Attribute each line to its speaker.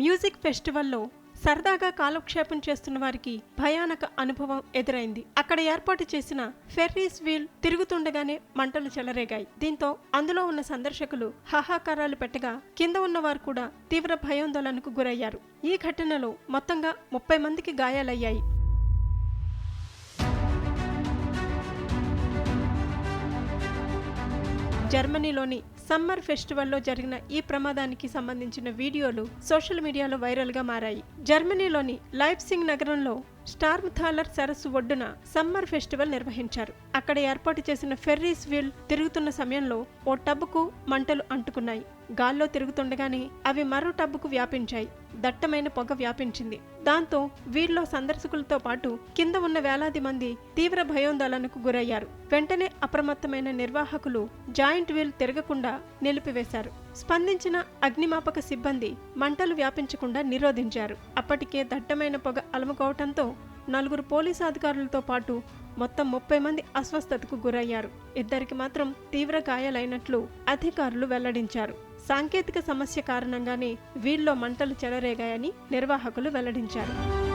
Speaker 1: Music ఫెస్టివల్లో సరదాగా కాలక్షేపం చేస్తున్న వారికి భయానక అనుభవం ఎదురైంది. అక్కడ ఏర్పాటు చేసిన ఫెర్రీస్ వీల్ తిరుగుతుండగానే మంటలు చెలరేగాయి. దీంతో అందులో ఉన్న సందర్శకులు హాహాకారాలు పెట్టగా కింద ఉన్నవారు కూడా తీవ్ర భయాందోళనకు గురయ్యారు. ఈ ఘటనలో మొత్తంగా ముప్పై మందికి గాయాలయ్యాయి. జర్మనీలోని సమ్మర్ ఫెస్టివల్లో జరిగిన ఈ ప్రమాదానికి సంబంధించిన వీడియోలు సోషల్ మీడియాలో వైరల్గా మారాయి. జర్మనీలోని లైప్సింగ్ నగరంలో స్టార్మ్ థాలర్ సరస్సు ఒడ్డున సమ్మర్ ఫెస్టివల్ నిర్వహించారు. అక్కడ ఏర్పాటు చేసిన ఫెర్రీస్ వీల్ తిరుగుతున్న సమయంలో ఓ టబ్బుకు మంటలు అంటుకున్నాయి. గాల్లో తిరుగుతుండగానే అవి మరో టబ్బుకు వ్యాపించాయి. దట్టమైన పొగ వ్యాపించింది. దాంతో వీరిలో సందర్శకులతో పాటు కింద ఉన్న వేలాది మంది తీవ్ర భయోందోళనకు గురయ్యారు. వెంటనే అప్రమత్తమైన నిర్వాహకులు జాయింట్ వీల్ తిరగకుండా నిలిపివేశారు. స్పందించిన అగ్నిమాపక సిబ్బంది మంటలు వ్యాపించకుండా నిరోధించారు. అప్పటికే దట్టమైన పొగ అలముకోవటంతో నలుగురు పోలీసు అధికారులతో పాటు మొత్తం ముప్పై మంది అస్వస్థతకు గురయ్యారు. ఇద్దరికి మాత్రం తీవ్ర గాయాలైనట్లు అధికారులు వెల్లడించారు. సాంకేతిక సమస్య కారణంగానే వీళ్ళలో మంటలు చెలరేగాయని నిర్వాహకులు వెల్లడించారు.